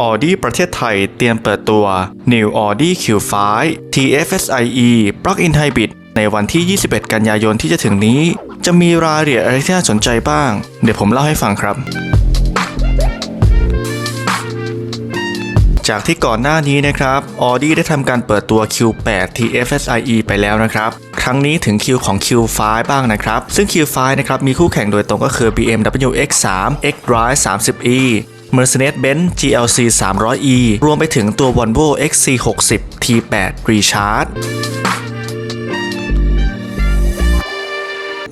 Audi ประเทศไทยเตรียมเปิดตัว New Audi Q5 TFSIe Plug-in Hybrid ในวันที่ 21 กันยายนที่จะถึงนี้ จะมีรายละเอียดอะไรที่น่าสนใจบ้าง เดี๋ยวผมเล่าให้ฟังครับ จากที่ก่อนหน้านี้นะครับ Audi ได้ทำการเปิดตัว Q8 TFSIe ไปแล้วนะครับครั้งนี้ถึงคิวของ Q5 บ้างนะครับ ซึ่ง Q5 นะครับมีคู่แข่งโดยตรงก็คือ BMW X3 X-Drive 30e Mercedes-Benz GLC 300e รวมไปถึงตัว Volvo XC60 T8 Recharge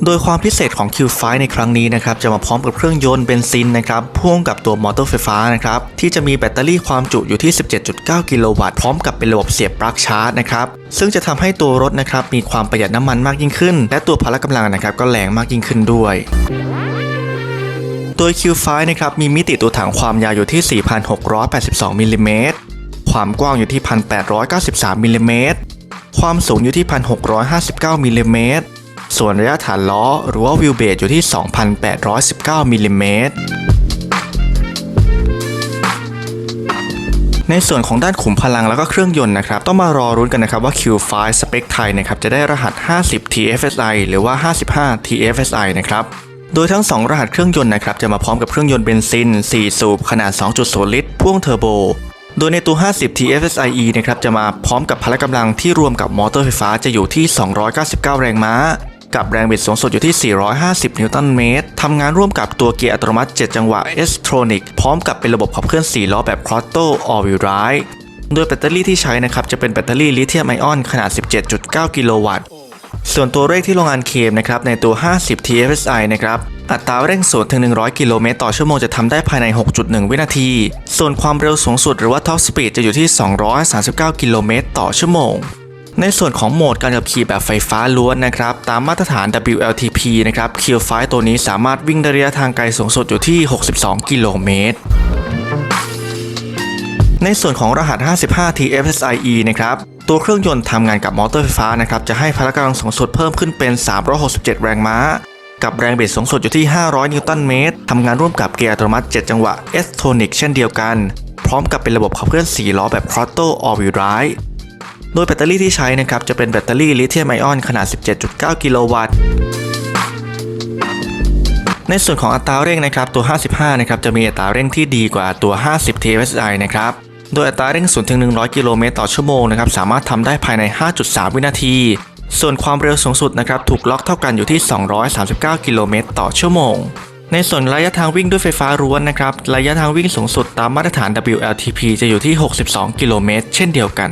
โดยความพิเศษของ Q5 ในครั้งนี้นะครับจะมาพร้อมกับเครื่องยนต์เบนซินนะครับพ่วงกับตัวมอเตอร์ไฟฟ้านะครับที่จะมีแบตเตอรี่ความจุอยู่ที่ 17.9 กิโลวัตต์พร้อมกับเป็นระบบเสียบปลั๊กชาร์จนะครับซึ่งจะทำให้ตัวรถนะครับมีความประหยัดน้ำมันมากยิ่งขึ้น และตัวพละกำลังนะครับก็แรงมากยิ่งขึ้นด้วย โดย Q5 นะครับมีมิติตัวถังความยาวอยู่ที่ 4,682มิลลิเมตรความกว้างอยู่ที่ 1,893มิลลิเมตรความสูงอยู่ที่ 1,659มิลลิเมตรส่วนระยะฐานล้อหรือว่าวิวเบสอยู่ที่ 2,819มิลลิเมตรในส่วนของด้านขุมพลังแล้วก็เครื่องยนต์นะครับ ต้องมารอรุ้นกันนะครับว่า Q5 สเปคไทยนะครับจะได้รหัส 50 TFSI หรือว่า 55 TFSI นะครับ โดยทั้ง 2 รหัสเครื่องยนต์นะครับจะมาพร้อมกับเครื่องยนต์เบนซิน 4 สูบ ขนาด 2.0 ลิตร พ่วงเทอร์โบ โดยในตัว 50 TFSIe นะครับจะมาพร้อมกับพละกำลังที่รวมกับมอเตอร์ไฟฟ้าจะอยู่ที่ 299 แรงม้า กับแรงบิดสูงสุดอยู่ที่ 450 นิวตันเมตรทำงานร่วมกับตัวเกียร์อัตโนมัติ 7 จังหวะ S-Tronic พร้อมกับเป็นระบบขับเคลื่อน 4 ล้อแบบ Quattro All Wheel Drive โดยแบตเตอรี่ที่ใช้นะครับจะเป็นแบตเตอรี่ลิเธียมไอออนขนาด 17.9 กิโลวัตต์ ส่วนตัวเลขที่โรงงานเคมนะครับในตัว 50 TFSI นะครับอัตราเร่ง0ถึง 100 กิโลเมตรต่อชั่วโมงจะทำได้ภายใน 6.1 วินาที ส่วนความเร็วสูงสุดหรือว่า Top Speed จะอยู่ที่ 239 กิโลเมตรต่อชั่วโมง ในส่วนของโหมดการขับขี่แบบไฟฟ้าล้วนนะครับ ตามมาตรฐาน WLTP นะครับ Q5 ตัวนี้สามารถวิ่งระยะทางไกลสูงสุดอยู่ที่ 62 กิโลเมตรในส่วนของรหัส 55 TFSIe นะครับ ตัวเครื่องยนต์ทำงานกับมอเตอร์ไฟฟ้านะครับจะให้พละกำลังสูงสุดเพิ่มขึ้นเป็น 367 แรงม้า กับแรงบิดสูงสุดอยู่ที่ 500 นิวตันเมตรทำงานร่วมกับเกียร์อัตโนมัติ 7 จังหวะ S-Tronic เช่นเดียวกัน พร้อมกับเป็นระบบขับเคลื่อน 4 ล้อแบบ Quattro All Wheel Drive โดยแบตเตอรี่ที่ใช้นะครับจะเป็นแบตเตอรี่ลิเธียมไอออนขนาด 17.9 กิโลวัตต์ในส่วนของอัตราเร่งนะครับตัว 55 นะครับจะมีอัตราเร่งที่ดีกว่าตัว 50 TSI นะครับ โดยอัตราเร่ง0ถึง100 กิโลเมตรต่อชั่วโมงนะครับสามารถทำได้ภายใน 5.3 วินาที ส่วนความเร็วสูงสุดนะครับถูกล็อกเท่ากันอยู่ที่ 239 กิโลเมตรต่อชั่วโมง ในส่วนระยะทางวิ่งด้วยไฟฟ้าร้วนนะครับระยะทางวิ่งสูงสุดตามมาตรฐาน WLTP จะอยู่ที่ 62 กิโลเมตรเช่นเดียวกัน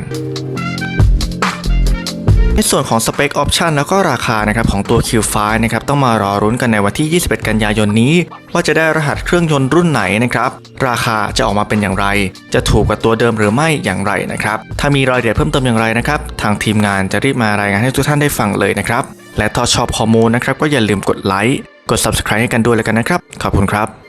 ในส่วนของสเปคออปชันแล้วก็ราคานะครับของตัว Q5 นะครับต้องมารอรุ้นกันในวันที่ 21 กันยายนนี้ ว่าจะได้รหัสเครื่องยนต์รุ่นไหนนะครับราคาจะออกมาเป็นอย่างไร จะถูกกว่าตัวเดิมหรือไม่อย่างไรนะครับถ้ามีรายละเอียดเพิ่มเติมอย่างไรนะครับทางทีมงานจะรีบมารายงานให้ทุกท่านได้ฟังเลยนะครับและถ้าชอบข้อมูลนะครับก็อย่าลืมกดไลค์กด Subscribe ให้กันด้วยแล้วกันนะครับขอบคุณครับ